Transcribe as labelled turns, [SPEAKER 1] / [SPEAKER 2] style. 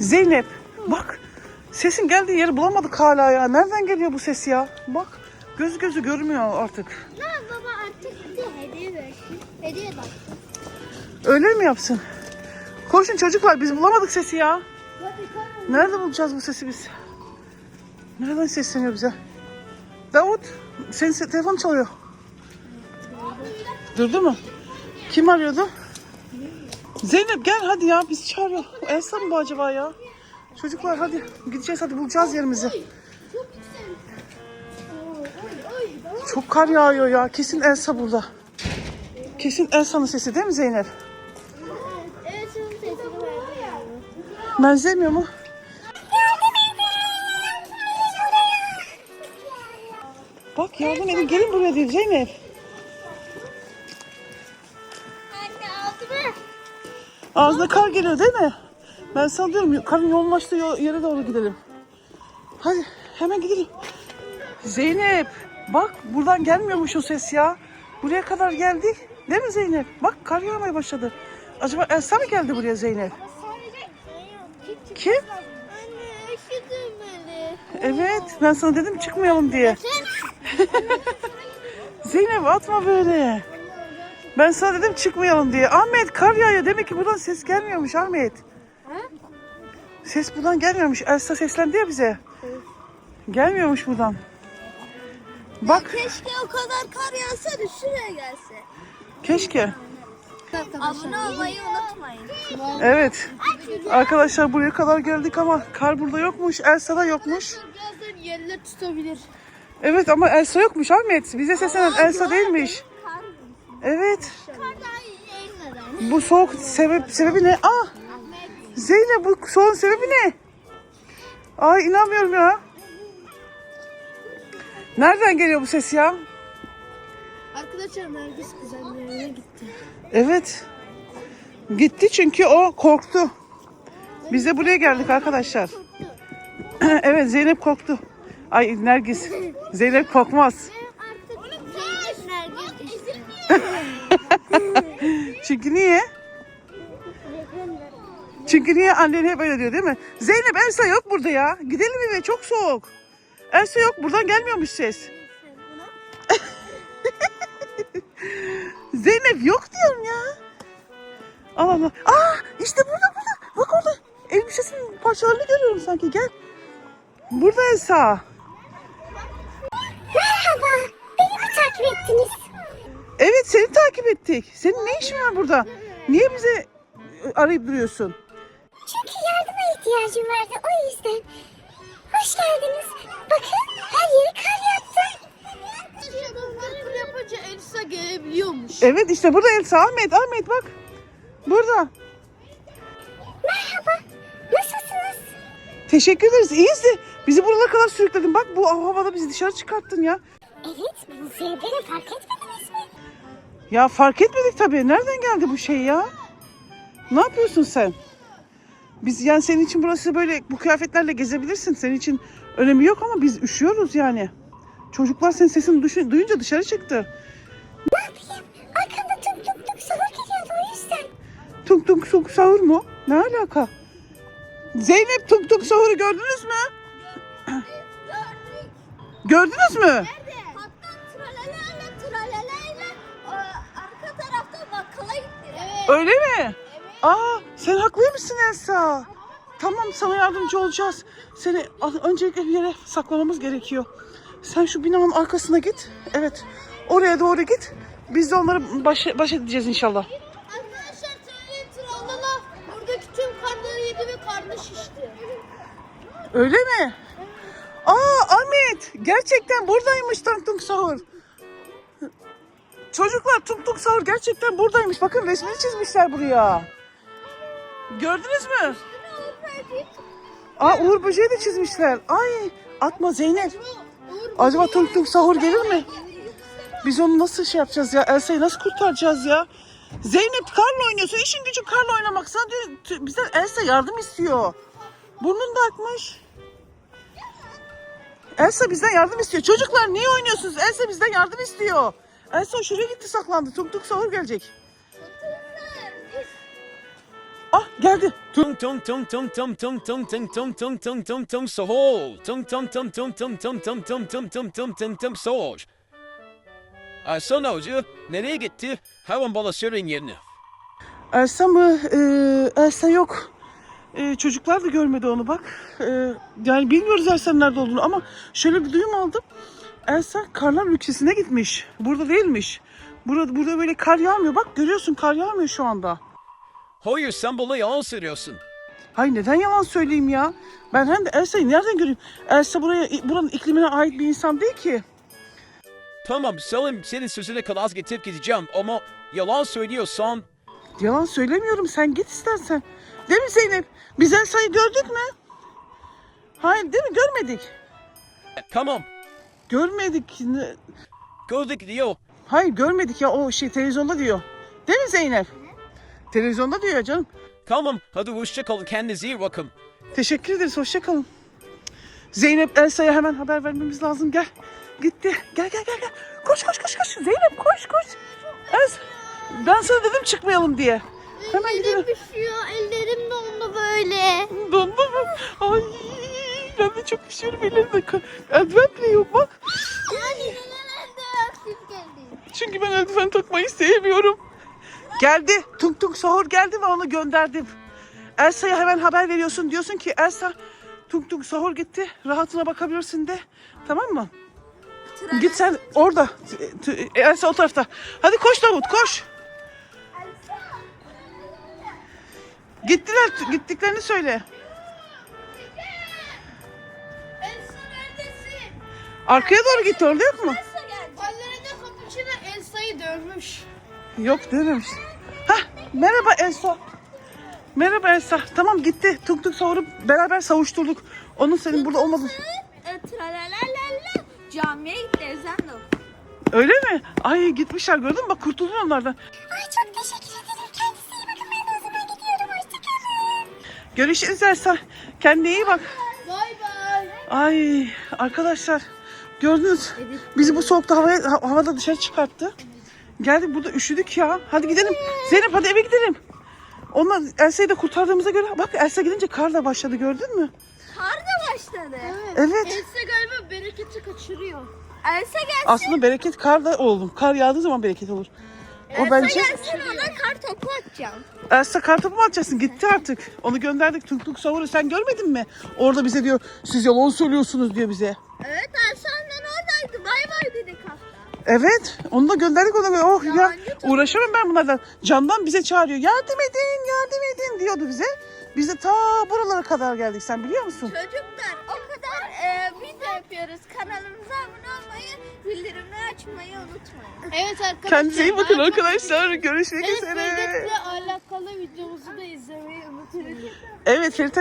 [SPEAKER 1] Zeynep bak sesin geldiği yeri bulamadık hala ya. Nereden geliyor bu ses ya? Bak göz gözü görmüyor artık.
[SPEAKER 2] Ne baba artık bir de hediye versin. Hediye bak.
[SPEAKER 1] Öyle mi yapsın? Koşun çocuklar biz bulamadık sesi ya. Nerede bulacağız bu sesi biz? Nereden sesleniyor bize? Davut senin se- telefon çalıyor. Durdu mu? Kim arıyordu? Zeynep gel hadi ya biz çağırıyor. Elsa mı bu acaba ya? Çocuklar hadi gideceğiz hadi bulacağız yerimizi.
[SPEAKER 2] Çok
[SPEAKER 1] kar yağıyor ya. Kesin Elsa burada. Kesin Elsa'nın sesi değil mi Zeynep? Benzemiyor mu? Bak yardım edin gelin buraya diyor Zeynep. Ağzına kar geliyor değil mi? Ben sana diyorum karın yoğunlaştığı yo- yere doğru gidelim. Hadi hemen gidelim. Zeynep bak buradan gelmiyormuş o ses ya. Buraya kadar geldi. Değil mi Zeynep? Bak kar yağmaya başladı. Acaba Elsa mı geldi buraya Zeynep? Kim? Evet ben sana dedim çıkmayalım diye. Zeynep atma böyle. Ben sana dedim çıkmayalım diye. Ahmet kar yağıyor. Demek ki buradan ses gelmiyormuş Ahmet. Ses buradan gelmiyormuş. Elsa seslendi ya bize. Gelmiyormuş buradan. Bak
[SPEAKER 2] Keşke o kadar kar yağsa da şuraya gelse.
[SPEAKER 1] keşke.
[SPEAKER 2] Abone olmayı unutmayın.
[SPEAKER 1] Evet. Arkadaşlar buraya kadar geldik ama kar burada yokmuş. Elsa da yokmuş.
[SPEAKER 2] Birazdan yerler tutabilir.
[SPEAKER 1] Evet ama Elsa yokmuş Ahmet. Bize seslenen Elsa değilmiş. Evet. Bu soğuk sebep sebebi ne? Ah! Zeynep bu soğuk sebebi ne? Ay inanmıyorum ya. Nereden geliyor bu ses ya?
[SPEAKER 2] Arkadaşlar Nergis kuzenlerine gitti.
[SPEAKER 1] Evet. Gitti çünkü o korktu. Biz de buraya geldik arkadaşlar. evet Zeynep korktu. Ay Nergis. Zeynep korkmaz. Çünkü niye? Çünkü niye annen hep öyle diyor değil mi? Zeynep Elsa yok burada ya. Gidelim eve çok soğuk. Elsa yok buradan gelmiyormuş ses. Zeynep yok diyorum ya. Allah Allah. Aa işte burada burada. Bak orada. Elbisesinin parçalarını görüyorum sanki gel. Burada Elsa.
[SPEAKER 2] Merhaba. Beni mi takip ettiniz?
[SPEAKER 1] Evet seni takip ettik. Senin ne işin var burada? Niye bize e, arayıp duruyorsun?
[SPEAKER 2] Çünkü yardıma ihtiyacım vardı o yüzden. Hoş geldiniz. Bakın her yeri kar yaptı. Kar yapınca Elsa gelebiliyormuş.
[SPEAKER 1] Evet işte burada Elsa. Ahmet, Ahmet bak. Burada.
[SPEAKER 2] Merhaba. Nasılsınız?
[SPEAKER 1] Teşekkür ederiz. İyiyiz de bizi buralara kadar sürükledin. Bak bu havada bizi dışarı çıkarttın ya.
[SPEAKER 2] Evet, bu sebepleri fark etmediniz mi?
[SPEAKER 1] Ya fark etmedik tabii. Nereden geldi bu şey ya? Ne yapıyorsun sen? Biz yani senin için burası böyle bu kıyafetlerle gezebilirsin. Senin için önemi yok ama biz üşüyoruz yani. Çocuklar senin sesini düşün- duyunca dışarı çıktı.
[SPEAKER 2] Ne yapayım? Arkamda tuk tuk tuk sahur geliyordu o yüzden.
[SPEAKER 1] Tuk tuk tuk sahur mu? Ne alaka? Zeynep tuk tuk sahuru gördünüz mü? Gördünüz mü? Öyle mi? Aa sen haklıymışsın Elsa. Tamam sana yardımcı olacağız. Seni öncelikle bir yere saklamamız gerekiyor. Sen şu binanın arkasına git. Evet. Oraya doğru git. Biz de onları baş, baş edeceğiz inşallah.
[SPEAKER 2] Arkadaşlar söyleyin tralala buradaki tüm karnları yedi ve karnı şişti.
[SPEAKER 1] Öyle mi? Aa Ahmet gerçekten buradaymış Tung Tung Sahur. Çocuklar Tung Tung Sahur gerçekten buradaymış. Bakın resmini çizmişler buraya. Gördünüz mü? Aa Uğur Böceği de çizmişler. Ay atma Zeynep. Acaba Tung Tung Sahur gelir mi? Biz onu nasıl şey yapacağız ya? Elsa'yı nasıl kurtaracağız ya? Zeynep karla oynuyorsun. İşin gücün karla oynamak. T- bizden Elsa yardım istiyor. Burnun da akmış. Elsa bizden yardım istiyor. Çocuklar niye oynuyorsunuz? Elsa bizden yardım istiyor. Elsa şuraya gitti saklandı. Tung Tung Sahur gelecek. Ah geldi.
[SPEAKER 3] Tung tung tung tung tung tung tung tung tung tung tung tung tung sohol. Tung tung tung tung tung tung tung tung tung tung tung tung tung. Aa, sonra hoca nereye gitti? Hayvan balasörün yerine.
[SPEAKER 1] Elsa mı? Ee, Elsa yok. Ee, çocuklar da görmedi onu bak. Ee, yani bilmiyoruz Elsa'nın nerede olduğunu ama şöyle bir duyum aldım. Elsa karlar ülkesine gitmiş. Burada değilmiş. Burada, burada böyle kar yağmıyor. Bak görüyorsun kar yağmıyor şu anda.
[SPEAKER 3] Hayır sen bana yalan söylüyorsun.
[SPEAKER 1] Hay neden yalan söyleyeyim ya? Ben hem de Elsa'yı nereden göreyim? Elsa buraya buranın iklimine ait bir insan değil ki.
[SPEAKER 3] Tamam Selim senin sözüne kadar getirip gideceğim ama yalan söylüyorsan
[SPEAKER 1] Yalan söylemiyorum. Sen git istersen. Değil mi Zeynep? Biz Elsa'yı gördük mü? Hayır değil mi? Görmedik.
[SPEAKER 3] tamam
[SPEAKER 1] Görmedik.
[SPEAKER 3] Gördük diyor.
[SPEAKER 1] Hayır görmedik ya o şey televizyonda diyor. Değil mi Zeynep? Televizyonda diyor canım.
[SPEAKER 3] Tamam hadi hoşça kalın kendinize iyi bakın.
[SPEAKER 1] Teşekkür ederiz. Hoşça kalın. Zeynep Elsa'ya hemen haber vermemiz lazım. Gel. Gitti. Gel gel gel gel. Koş koş koş koş. Zeynep koş koş. Elsa. Ben sana dedim çıkmayalım diye. Hemen gidelim.
[SPEAKER 2] Ellerim üşüyor. Ellerim dondu böyle.
[SPEAKER 1] Dondu mu? Ay ben de çok elimde. ka- Eldiven bile yok bak.
[SPEAKER 2] Yani.
[SPEAKER 1] Çünkü ben eldiven takmayı sevmiyorum. Geldi. Tung tung sahur geldi ve onu gönderdim. Elsa'ya hemen haber veriyorsun. Diyorsun ki Elsa tung tung sahur gitti. Rahatına bakabilirsin de. Tamam mı? Git sen orada. T- Elsa o tarafta. Hadi koş Davut koş. Gittiler. Gittiklerini söyle. Arkaya doğru gitti orada yok mu?
[SPEAKER 2] Geldi. Ballerina Capuchino Elsa'yı dövmüş.
[SPEAKER 1] Yok dememiş. Hah merhaba Elsa. Merhaba Elsa. Tamam gitti. Tuk tuk savurup beraber savuşturduk. Onun senin burada olmadığını.
[SPEAKER 2] E, Tralalalala. Camiye gitti ezan da.
[SPEAKER 1] Öyle mi? Ay gitmişler gördün mü? Bak kurtuldun onlardan.
[SPEAKER 2] Ay çok teşekkür ederim. Kendisi iyi bakın. Ben de o zaman gidiyorum. Hoşçakalın.
[SPEAKER 1] Görüşürüz Elsa. Kendine iyi bak.
[SPEAKER 2] Bay bay.
[SPEAKER 1] Ay arkadaşlar gördünüz. Bizi bu soğukta havaya, ha- havada dışarı çıkarttı. Geldik burada üşüdük ya. Hadi gidelim. Zeynep hadi eve gidelim. Onlar Elsa'yı da kurtardığımıza göre bak Elsa gidince kar da başladı gördün mü?
[SPEAKER 2] Kar da başladı.
[SPEAKER 1] Evet.
[SPEAKER 2] Elsa galiba bereketi kaçırıyor. Elsa gelsin.
[SPEAKER 1] Aslında bereket kar da oğlum. Kar yağdığı zaman bereket olur. O bence
[SPEAKER 2] gelsin ona kar topu atacağım.
[SPEAKER 1] Elsa kartopu mu atacaksın? Gitti artık. Onu gönderdik Tunk Tunk Savur'u. Sen görmedin mi? Orada bize diyor siz yalan söylüyorsunuz diyor bize.
[SPEAKER 2] Evet Elsa annen oradaydı. Bay bay dedik hatta.
[SPEAKER 1] Evet. Onu da gönderdik ona. göre. Oh ya
[SPEAKER 2] tabii.
[SPEAKER 1] uğraşamam ben bunlardan. Candan bize çağırıyor. Yardım edin, yardım edin diyordu bize. Biz de ta buralara kadar geldik. Sen biliyor musun?
[SPEAKER 2] Çocuklar e, video yapıyoruz. Kanalımıza abone olmayı, bildirimleri açmayı unutmayın. Evet arkadaşlar.
[SPEAKER 1] Kendinize iyi bakın arkadaşlar. Görüşmek
[SPEAKER 2] Evet,
[SPEAKER 1] üzere.
[SPEAKER 2] Ferit'le alakalı videomuzu da izlemeyi unutmayın.
[SPEAKER 1] Evet Ferit